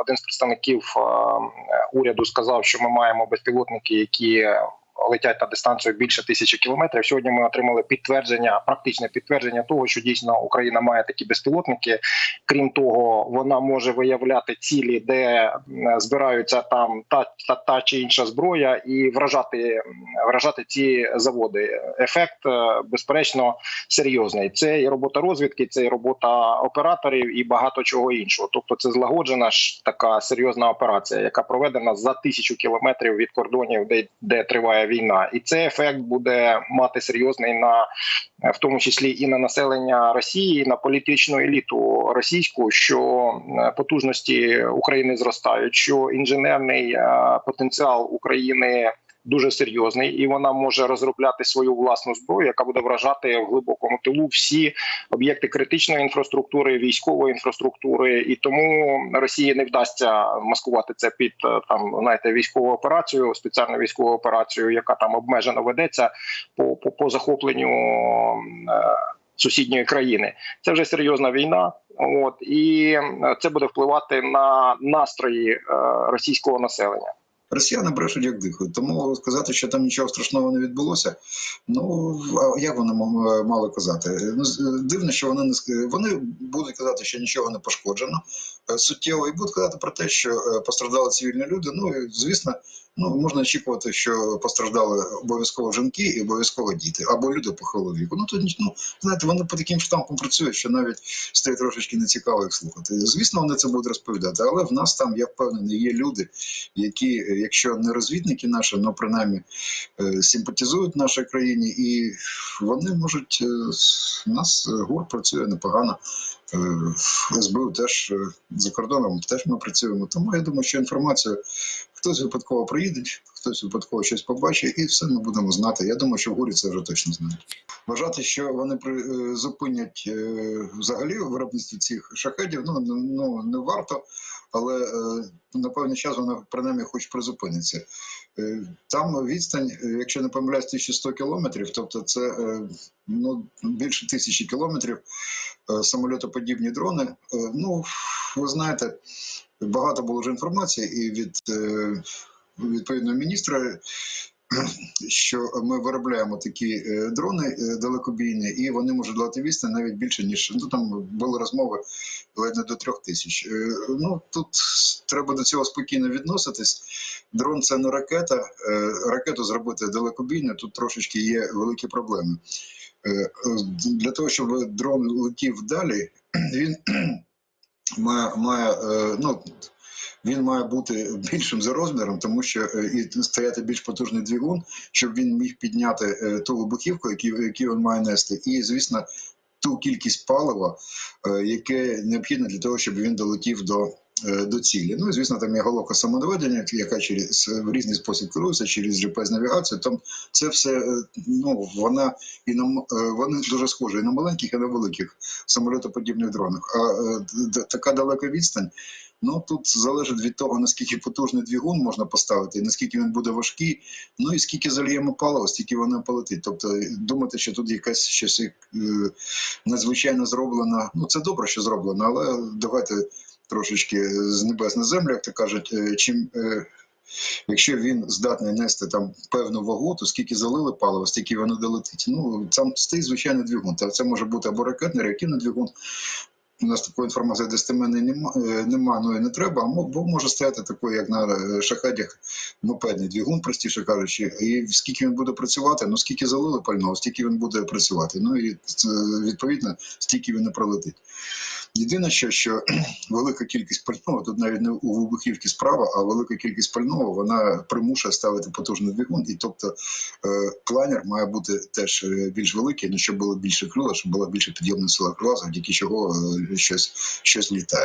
один з представників е, уряду сказав, що ми маємо безпілотники, які летять на дистанцію більше тисячі кілометрів. Сьогодні ми отримали підтвердження, практичне підтвердження того, що дійсно Україна має такі безпілотники. Крім того, вона може виявляти цілі, де збираються там та, та, та чи інша зброя, і вражати, вражати ці заводи. Ефект, е, безперечно, серйозний. Це і робота розвідки, це і робота операторів, і багато чого іншого. Тобто, це злагоджена ж така серйозна операція, яка проведена за тисячу кілометрів від кордонів, де, де триває війна, і цей ефект буде мати серйозний на в тому числі і на населення Росії, і на політичну еліту російську, що е, потужності України зростають, що інженерний е, потенціал України. Дуже серйозний, і вона може розробляти свою власну зброю, яка буде вражати в глибокому тилу всі об'єкти критичної інфраструктури, військової інфраструктури, і тому Росії не вдасться маскувати це під е, там знаєте, військову операцію, спеціальну військову операцію, яка там обмежено ведеться по, по, по захопленню. е, Сусідньої країни це вже серйозна війна, от і е, це буде впливати на настрої російського населення. Росіяни брешуть як дихають, тому сказати, що там нічого страшного не відбулося. Ну а як вони м- мали казати? Ну з- дивно, що вони не вони будуть казати, що нічого не пошкоджено е, суттєво, і будуть казати про те, що е, постраждали цивільні люди. Ну і звісно, ну можна очікувати, що постраждали обов'язково жінки і обов'язково діти або люди похилого віку. Ну тут ну знаєте, вони по таким штампам працюють, що навіть стає трошечки нецікаво їх слухати. Звісно, вони це будуть розповідати, але в нас там я впевнений, є люди, які, е, якщо не розвідники наші, ну принаймні е, симпатизують нашій країні, і вони можуть е, у нас е, ГУР працює непогано. Е, СБУ теж е, за кордоном теж ми працюємо. Тому я думаю, що інформацію хтось випадково приїде, хтось випадково щось побачить, і все ми будемо знати. Я думаю, що в ГУРі це вже точно знають. Вважати, що вони е, зупинять взагалі виробництво цих шахедів, ну, ну ну, не варто, але на певний час вона принаймні хоч призупиниться. Е, Там відстань, е, якщо не помиляюсь, 1100 кілометрів, тобто це е, ну, більше тисячі кілометрів самольотоподібні дрони. Ну, ви знаєте, багато було вже інформації і від відповідного міністра. Що ми виробляємо такі е, дрони е, далекобійні, і вони можуть дати відстань навіть більше ніж ну там були розмови ледь не до трьох тисяч. Е, Ну тут треба до цього спокійно відноситись. Дрон це не ракета. Ракету зробити далекобійно, тут трошечки є великі проблеми. Для того, щоб дрон летів далі, він має, має е, ну. Він має бути більшим за розміром, тому що е, і стояти більш потужний двигун, щоб він міг підняти е, ту вибухівку, яку, він має нести, і звісно, ту кількість палива, яке необхідно для того, щоб він долетів до. Е, До цілі. Ну і звісно, там є головка самонаведення, яка через в різний спосіб керується, через GPS-навігацію. Там це все е, ну вона і на е, вони дуже схожі і на маленьких, і на великих самолітоподібних дронах. А е, така далека відстань. Ну тут залежить від того, наскільки потужний двигун можна поставити, наскільки він буде важкий, ну і скільки зальємо палива, стільки воно полетить. Тобто думати, що тут якась щось е, надзвичайно зроблено. Ну це добре, що зроблено, але давайте трошечки з небес на землю, як то кажуть, е, чим. е, Якщо він здатний нести там певну вагу, то скільки залили палива, стільки воно долетить. Ну там стоїть звичайний двигун. Та це може бути або ракетний, реактивний двигун. У нас такої інформації достеменної нема, е, нема, ну і не треба, бо може стояти такий, як на шахедях, мопедний двигун, простіше кажучи. І скільки він буде працювати, ну скільки залили пального, стільки він буде працювати. Ну і відповідно, стільки він не пролетить. Єдине, що, що велика кількість пального, тут навіть не у вибухівки справа, а велика кількість пального вона примушує ставити потужний двигун. І тобто е, планер має бути теж е, більш великий, ну щоб було більше крила, щоб була більше підйомна сила крила, завдяки чого е, щось, щось літає.